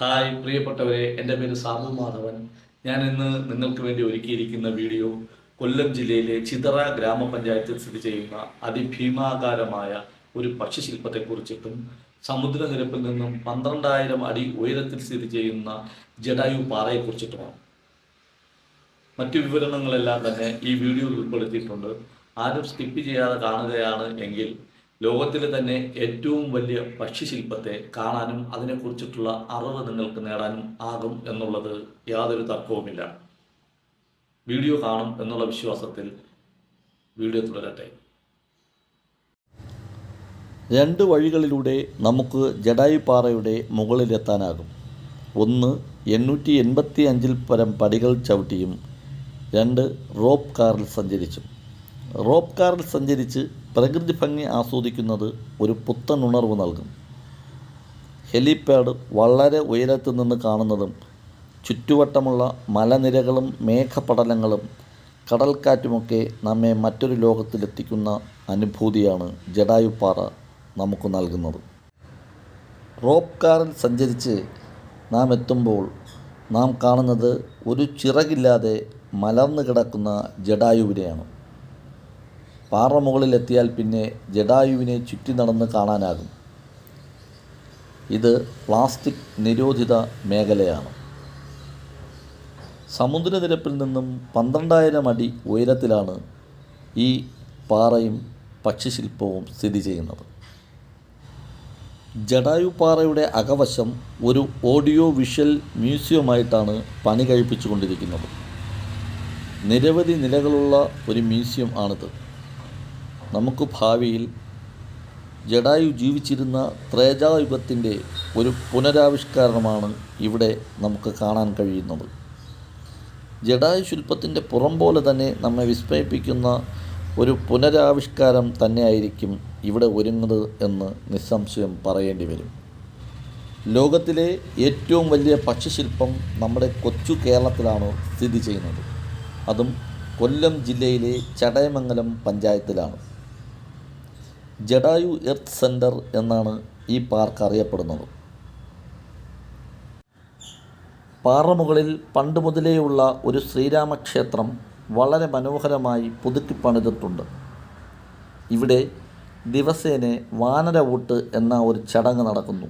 Hi പ്രിയപ്പെട്ടവരെ എന്റെ പേര് സാമു മാധവൻ. ഞാൻ ഇന്ന് നിങ്ങൾക്ക് വേണ്ടി ഒരുക്കിയിരിക്കുന്ന വീഡിയോ കൊല്ലം ജില്ലയിലെ ചിതറ ഗ്രാമപഞ്ചായത്തിൽ സ്ഥിതി ചെയ്യുന്ന അതിഭീമാകാരമായ ഒരു പക്ഷിശില്പത്തെക്കുറിച്ചിട്ടും സമുദ്രനിരപ്പിൽ നിന്നും പന്ത്രണ്ടായിരം അടി ഉയരത്തിൽ സ്ഥിതി ചെയ്യുന്ന ജഡായു പാറയെക്കുറിച്ചിട്ടുമാണ്. മറ്റു വിവരണങ്ങളെല്ലാം തന്നെ ഈ വീഡിയോയിൽ ഉൾപ്പെടുത്തിയിട്ടുണ്ട്. ആരും സ്കിപ്പ് ചെയ്യാതെ കാണുകയാണ് എങ്കിൽ ലോകത്തിലെ തന്നെ ഏറ്റവും വലിയ പക്ഷിശില്പത്തെ കാണാനും അതിനെക്കുറിച്ചിട്ടുള്ള അറിവ് നിങ്ങൾക്ക് നേടാനും ആകും എന്നുള്ളത് യാതൊരു തർക്കവുമില്ല. വീഡിയോ കാണും എന്നുള്ള വിശ്വാസത്തിൽ വീഡിയോ തുടരട്ടെ. രണ്ട് വഴികളിലൂടെ നമുക്ക് ജഡായുപാറയുടെ മുകളിലെത്താനാകും. ഒന്ന് എണ്ണൂറ്റി എൺപത്തി അഞ്ചിൽ പരം പടികൾ ചവിട്ടിയും രണ്ട് റോപ്പ് കാറിൽ സഞ്ചരിച്ചും. റോപ്പ് കാറിൽ സഞ്ചരിച്ച് പ്രകൃതി ഭംഗി ആസ്വദിക്കുന്നത് ഒരു പുത്തൻ ഉണർവ് നൽകും. ഹെലിപാഡ് വളരെ ഉയരത്തിൽ നിന്ന് കാണുന്നതും ചുറ്റുവട്ടമുള്ള മലനിരകളും മേഘപടലങ്ങളും കടൽക്കാറ്റുമൊക്കെ നമ്മെ മറ്റൊരു ലോകത്തിലെത്തിക്കുന്ന അനുഭൂതിയാണ് ജഡായുപ്പാറ നമുക്ക് നൽകുന്നത്. റോപ്പ് കാറിൽ സഞ്ചരിച്ച് നാം എത്തുമ്പോൾ നാം കാണുന്നത് ഒരു ചിറകില്ലാതെ മലർന്നു കിടക്കുന്ന ജഡായുവിനെയാണ്. പാറ മുകളിലെത്തിയാൽ പിന്നെ ജഡായുവിനെ ചുറ്റി നടന്ന് കാണാനാകും. ഇത് പ്ലാസ്റ്റിക് നിരോധിത മേഖലയാണ്. സമുദ്രനിരപ്പിൽ നിന്നും പന്ത്രണ്ടായിരം അടി ഉയരത്തിലാണ് ഈ പാറയും പക്ഷിശില്പവും സ്ഥിതി ചെയ്യുന്നത്. ജഡായു പാറയുടെ അകവശം ഒരു ഓഡിയോ വിഷ്വൽ മ്യൂസിയമായിട്ടാണ് പണി കഴിപ്പിച്ചുകൊണ്ടിരിക്കുന്നത് നിരവധി നിലകളുള്ള ഒരു മ്യൂസിയം ആണിത്. നമുക്ക് ഭാവിയിൽ ജഡായു ജീവിച്ചിരുന്ന ത്രേജായുഗത്തിന്റെ ഒരു പുനരാവിഷ്കരണമാണ് ഇവിടെ നമുക്ക് കാണാൻ കഴിയുന്നത്. ജഡായു ശില്പത്തിന്റെ പുറം പോലെ തന്നെ നമ്മെ വിസ്മയിപ്പിക്കുന്ന ഒരു പുനരാവിഷ്കാരം തന്നെയായിരിക്കും ഇവിടെ ഒരുങ്ങുന്നത് എന്ന് നിസ്സംശയം പറയേണ്ടി വരും. ലോകത്തിലെ ഏറ്റവും വലിയ പക്ഷിശില്പം നമ്മുടെ കൊച്ചു കേരളത്തിലാണ് സ്ഥിതി ചെയ്യുന്നത്. അതും കൊല്ലം ജില്ലയിലെ ചടയമംഗലം പഞ്ചായത്തിലാണ്. ജഡായു എർത്ത് സെന്റർ എന്നാണ് ഈ പാർക്ക് അറിയപ്പെടുന്നത്. പാറമുകളിൽ പണ്ട് മുതലേയുള്ള ഒരു ശ്രീരാമക്ഷേത്രം വളരെ മനോഹരമായി പുതുക്കിപ്പണിതിട്ടുണ്ട് ഇവിടെ ദിവസേന വാനരവൂട്ട് എന്ന ഒരു ചടങ്ങ് നടക്കുന്നു.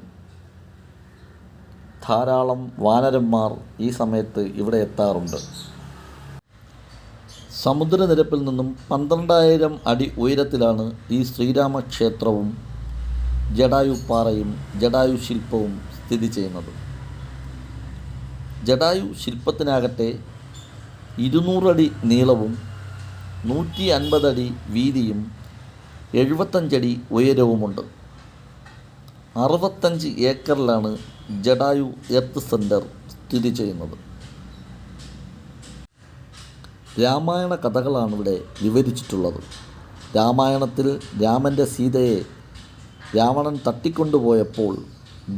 ധാരാളം വാനരന്മാർ ഈ സമയത്ത് ഇവിടെ എത്താറുണ്ട്. സമുദ്രനിരപ്പിൽ നിന്നും പന്ത്രണ്ടായിരം അടി ഉയരത്തിലാണ് ഈ ശ്രീരാമക്ഷേത്രവും ജടായുപ്പാറയും പാറയും ജടായു ശില്പവും സ്ഥിതി ചെയ്യുന്നത്. ജടായു ശില്പത്തിനാകട്ടെ ഇരുന്നൂറടി നീളവും നൂറ്റി അൻപതടി വീതിയും എഴുപത്തഞ്ചടി ഉയരവുമുണ്ട്. അറുപത്തഞ്ച് ഏക്കറിലാണ് ജടായു എർത്ത് സെന്റർ സ്ഥിതി ചെയ്യുന്നത്. രാമായണ കഥകളാണ് ഇവിടെ വിവരിച്ചിട്ടുള്ളത്. രാമായണത്തിൽ രാമന്റെ സീതയെ രാവണൻ തട്ടിക്കൊണ്ടുപോയപ്പോൾ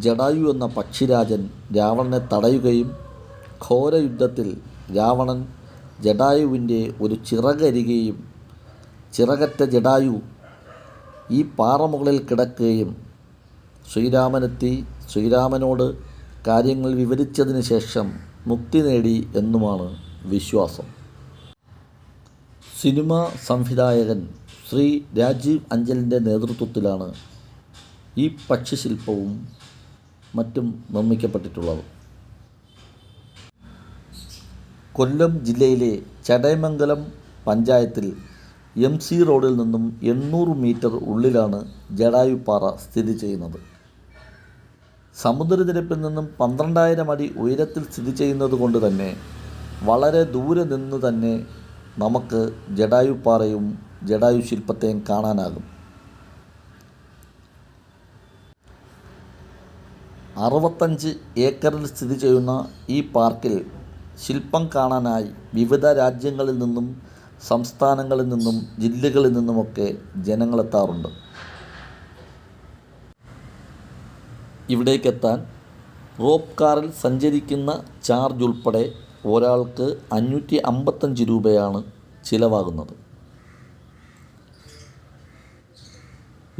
ജടായു എന്ന പക്ഷിരാജൻ രാവണനെ തടയുകയും ഘോരയുദ്ധത്തിൽ രാവണൻ ജടായുവിന്റെ ഒരു ചിറകരികയും ചിറകറ്റ ജടായു ഈ പാറമുകളിൽ കിടക്കുകയും ശ്രീരാമനെത്തി ശ്രീരാമനോട് കാര്യങ്ങൾ വിവരിച്ചതിന് ശേഷം മുക്തി നേടി എന്നുമാണ് വിശ്വാസം. സിനിമ സംവിധായകൻ ശ്രീ രാജീവ് അഞ്ചലിന്റെ നേതൃത്വത്തിലാണ് ഈ പക്ഷിശില്പവും മറ്റും നിർമ്മിക്കപ്പെട്ടിട്ടുള്ളത്. കൊല്ലം ജില്ലയിലെ ചടയമംഗലം പഞ്ചായത്തിൽ എം സി റോഡിൽ നിന്നും എണ്ണൂറ് മീറ്റർ ഉള്ളിലാണ് ജടായുപ്പാറ സ്ഥിതി ചെയ്യുന്നത്. സമുദ്രനിരപ്പിൽ നിന്നും പന്ത്രണ്ടായിരം അടി ഉയരത്തിൽ സ്ഥിതി ചെയ്യുന്നത് കൊണ്ട് തന്നെ വളരെ ദൂരെ നിന്ന് തന്നെ നമുക്ക് ജഡായുപ്പാറയും ജഡായു ശില്പത്തെയും കാണാനാകും. അറുപത്തഞ്ച് ഏക്കറിൽ സ്ഥിതി ചെയ്യുന്ന ഈ പാർക്കിൽ ശില്പം കാണാനായി വിവിധ രാജ്യങ്ങളിൽ നിന്നും സംസ്ഥാനങ്ങളിൽ നിന്നും ജില്ലകളിൽ നിന്നുമൊക്കെ ജനങ്ങളെത്താറുണ്ട്. ഇവിടേക്കെത്താൻ റോപ്പ് കാറിൽ സഞ്ചരിക്കുന്ന ചാർജ് ഉൾപ്പെടെ ഒരാൾക്ക് അഞ്ഞൂറ്റി അമ്പത്തഞ്ച് രൂപയാണ് ചിലവാകുന്നത്.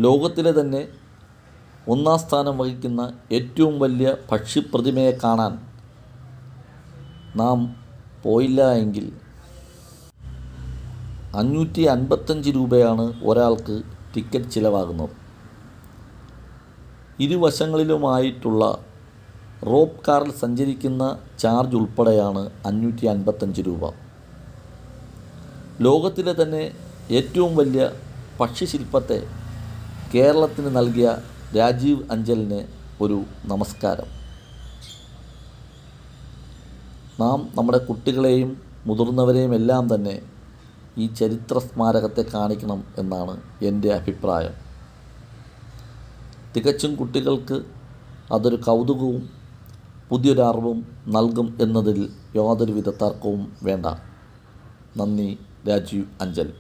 ലോകത്തിലെ തന്നെ ഒന്നാം സ്ഥാനം വഹിക്കുന്ന ഏറ്റവും വലിയ പക്ഷിപ്രതിമയെ കാണാൻ നാം പോയില്ല എങ്കിൽ അഞ്ഞൂറ്റി അൻപത്തഞ്ച് രൂപയാണ് ഒരാൾക്ക് ടിക്കറ്റ് ചിലവാകുന്നത്. ഇരുവശങ്ങളിലുമായിട്ടുള്ള റോപ്പ് കാറിൽ സഞ്ചരിക്കുന്ന ചാർജ് ഉൾപ്പെടെയാണ് അഞ്ഞൂറ്റി അൻപത്തഞ്ച് രൂപ. ലോകത്തിലെ തന്നെ ഏറ്റവും വലിയ പക്ഷിശില്പത്തെ കേരളത്തിന് നൽകിയ രാജീവ് അഞ്ചലിന് ഒരു നമസ്കാരം. നാം നമ്മുടെ കുട്ടികളെയും മുതിർന്നവരെയും എല്ലാം തന്നെ ഈ ചരിത്ര സ്മാരകത്തെ കാണിക്കണം എന്നാണ് എന്റെ അഭിപ്രായം. തികച്ചും കുട്ടികൾക്ക് അതൊരു കൗതുകവും പുതിയൊരറിവും നൽകും എന്നതിൽ യാതൊരുവിധ തർക്കവും വേണ്ട. നന്ദി രാജീവ് അഞ്ചൽ.